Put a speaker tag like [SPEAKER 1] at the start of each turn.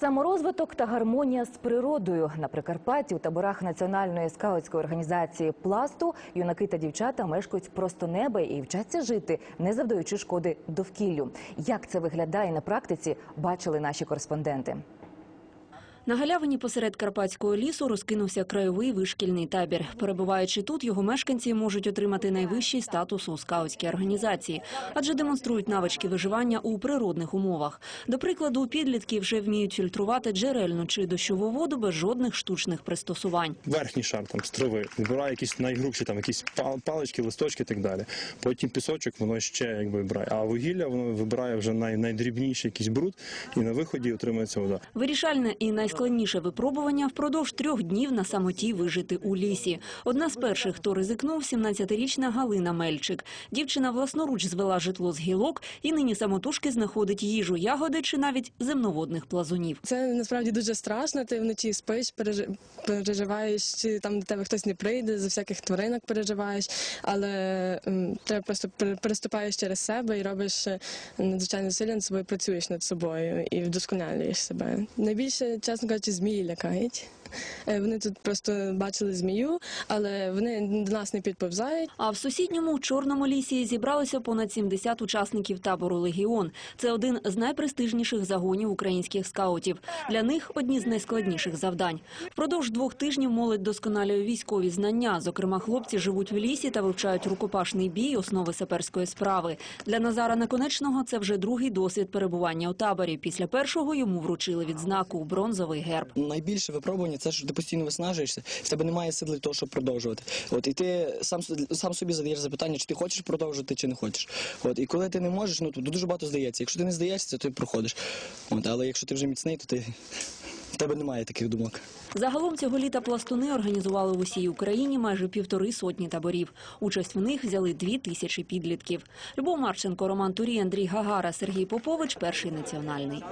[SPEAKER 1] Саморозвиток та гармонія з природою на Прикарпатті у таборах національної скаутської організації пласту юнаки та дівчата мешкають просто неба і вчаться жити, не завдаючи шкоди довкіллю. Як це виглядає на практиці, бачили наші кореспонденти.
[SPEAKER 2] На галявині посеред карпатського лісу розкинувся краєвий вишкільний табір. Перебуваючи тут, його мешканці можуть отримати найвищий статус у скаутській організації, адже демонструють навички виживання у природних умовах. До прикладу, підлітки вже вміють фільтрувати джерельну чи дощову воду без жодних штучних пристосувань.
[SPEAKER 3] верхній шар там з трави, вибирає якісь найгрубші, там якісь пал- палички, листочки і так далі. Потім пісочок воно ще якби вибирає. А вугілля воно вибирає вже най, найдрібніший якийсь бруд, і на виході отримується вода.
[SPEAKER 2] Вирішальне і найскладніше випробування впродовж трьох днів на самоті вижити у лісі. Одна з перших, хто ризикнув, 17-річна Галина Мельчик. Дівчина власноруч звела житло з гілок і нині самотужки знаходить їжу, ягоди чи навіть земноводних плазунів.
[SPEAKER 4] Це насправді дуже страшно. Ти вночі спиш, пережи- переживаєш, чи там до тебе хтось не прийде, за всяких тваринок переживаєш, але треба просто пере- переступаєш через себе і робиш е, надзвичайно зусилля над собою, працюєш над собою і вдосконалюєш себе. Найбільше, чесно Gatizmiyle gayet Вони тут просто бачили змію, але вони до нас не підповзають.
[SPEAKER 2] А в сусідньому чорному лісі зібралося понад 70 учасників табору Легіон. Це один з найпрестижніших загонів українських скаутів. Для них одні з найскладніших завдань. Впродовж двох тижнів молодь досконалює військові знання. Зокрема, хлопці живуть в лісі та вивчають рукопашний бій, основи саперської справи. Для Назара Наконечного це вже другий досвід перебування у таборі. Після першого йому вручили відзнаку бронзовий герб.
[SPEAKER 5] Найбільше випробування це що ти постійно виснажуєшся, в тебе немає сил для того, щоб продовжувати. От і ти сам сам собі задаєш запитання, чи ти хочеш продовжувати, чи не хочеш. От і коли ти не можеш, ну то дуже багато здається. Якщо ти не здаєшся, то ти проходиш. От, але якщо ти вже міцний, то ти в тебе немає таких думок.
[SPEAKER 2] Загалом цього літа пластуни організували в усій Україні майже півтори сотні таборів. Участь в них взяли дві тисячі підлітків. Любов Марченко, Роман Турій, Андрій Гагара, Сергій Попович, перший національний.